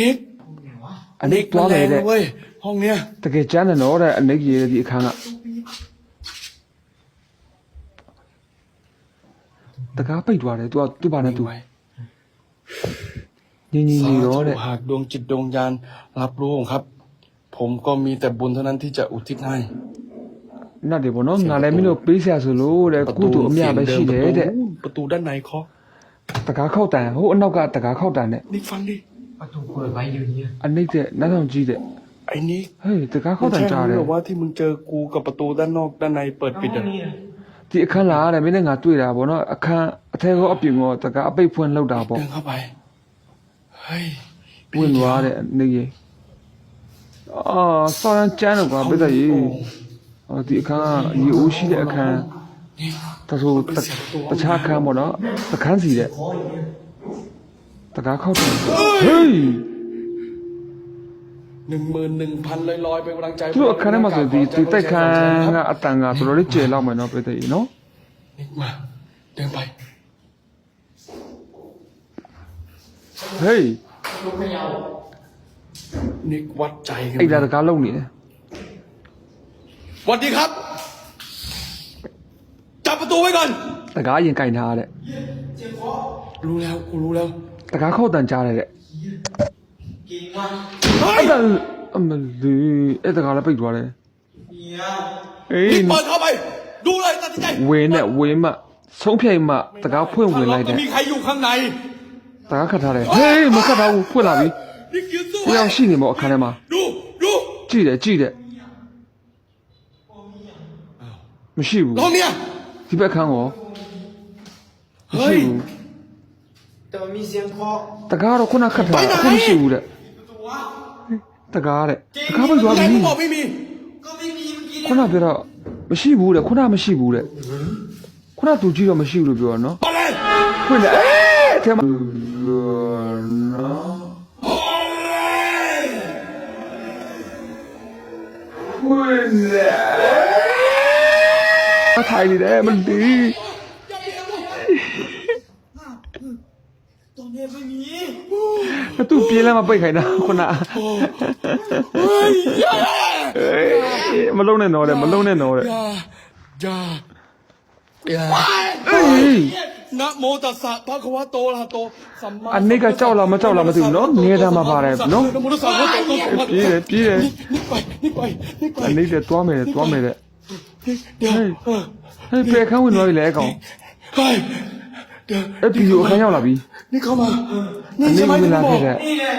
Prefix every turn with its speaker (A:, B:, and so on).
A: นิก
B: အနိကသွားမယ်တဲ့
A: เว้ยห้องเนี้ย
B: တကယ်ကျမ်းတယ်နော်တဲ့အနိကရေဒီအခန်းကတကားပိတ်သွားတယ် तू ကသူ့ဘာနဲ့ तू ညင်ညင်နေတော့တဲ့
A: หากดวงจิตดวงญาณรับรู้ครับ ผมก็มีแต่บุญเท่านั้นที่จะอุทิศให้
B: နတ်တယ်ပေါ့နော်ငါလည်းမင်းတို့ပေးဆရာဆိုလို့တဲ့ကုသိုလ်အမြပဲရှိတယ်တဲ့
A: ประตูด้านในเคาะ
B: တကားခောက်တန်ဟိုအနောက်ကတကားခောက်တန်တဲ့
A: นิกฟังดิ
C: ประตูเปิดไว้อยู่เนี่ย
B: အနိကတဲ့နတ်ဆောင်ကြီးတဲ့
A: ไอ้นิก
B: ဟေးတကားခောက်တန်ကြားတယ်
A: หรือว่าที่มึงเจอกูกับประตูด้านนอกด้านในเปิดปิดอะ
B: ဒီအခန်းလာတဲ့မင်းနဲ့ငါတွေ့တာပေါ့နော်အခန်းအထက်ကောအပြင်ကောတကားအပိတ်ဖွင့်လောက်တာပေါ့
A: เดินเข้าไปเฮ้ย
B: ဝင်သွားတဲ့အနိကရေအာစောရန်ကျမ်းတော့ကွာပြည့်တဲ့ရေအော်ဒီအခန်းကရေအိုးရှိတဲ့အခန်း
A: นี่
B: ဒါဆိုတတခြားအခန်းပေါ့နော်အခန်းစီတဲ့ ตะกาเข้าถึงเฮ้ย
A: หนึ่งหมื่นหนึ่งพันลอยลอยเป็นกำลังใจ
B: ตัวคันมาสุดดีตีแต่คันอัตังกาตัวเราเจอเราเหมเนาะไปตีเนาะ
A: นี่มาเดินไป
B: เฮ้ย
A: นิกวัดใจไอ้
B: ดาตะการลงนี่
A: สวัสดีครับ จับประตูไว้ก่อน
B: ตะการยังไก่นาเลย
A: รู้แล้วกูรู้แล้ว
B: တကားခောက်တန်ကြားတယ်တဲ့
C: กินมา
A: เฮ้ย
B: အဲ့ဒါအမလီအဲ့တကားလည်းပိတ်သွားတယ်
C: เนี่ย
B: အေး
A: นิกเปิดเข้าไป ดูเลยตัดสินใจ
B: ဝင်နဲ့ဝင်မှဆုံးဖြတ်မှတကားဖွင့်ဝင်လိုက်
A: จะ
B: တဲ့
A: มีใครอยู่ข้างใน
B: တကားခတ်ထားတယ်ဟေးမခတ်ထားဘူးဖွင့်လာပြီ
A: นิกยืนสู้
B: တယောက်ရှိနေမို့အခန်းထဲမှာ
A: ดูดู
B: ကြည့်တယ်ကြည့်တယ်မရှိဘူး
A: ลองเนี่ย
B: ဒီဘက်ခန်းကောမရှိဘူး
C: แต่มันมีเสียง 等明显考。
B: တကားတော့ခုနခတ်ထားတာအခုမရှိဘူးတဲ့တကားတဲ့တကားပိတ်သွားပြီ
C: 我妹妹，高明明比
B: ခုနပြောတော့မရှိဘူးတဲ့ခုနမရှိဘူးတဲ့ခုနသူကြည့်တော့မရှိဘူးလို့ပြောတာနော်
A: 过来，
B: ဖွင့်လိုက်အဲထဲမှာနော်ဖွင့်လိုက်ထိုင်နေတယ်မလီ
C: တော်နေပြီ။
B: သူပြေးလာမပိတ်ခိုင်းတာခုန။အေးမလုံးနဲ့တော့တဲ့မလုံးနဲ့တော့တဲ့။
A: ကြာကြာ
B: အေး
A: နမောတသဘဂဝတောလာတောသမ္မာ
B: အနေကကြောက်လားမကြောက်လားမသိဘူးနော်ငဲတာမှာပါတယ်နော်ပြေးတယ်ပြေးတယ်အနေနဲ့တွားမယ်တွားမယ်တဲ့ဟေးဟေးပြေခန်းဝင်သွားပြီလေအကောင်
A: ဟေး
B: အဲ့ဗီဒီယိုအခန်းရောက်လာပြီ နေ
A: ကောင်းပါနေချ
B: မင်း
A: မ
B: လာခဲ့တဲ့
C: နေလေ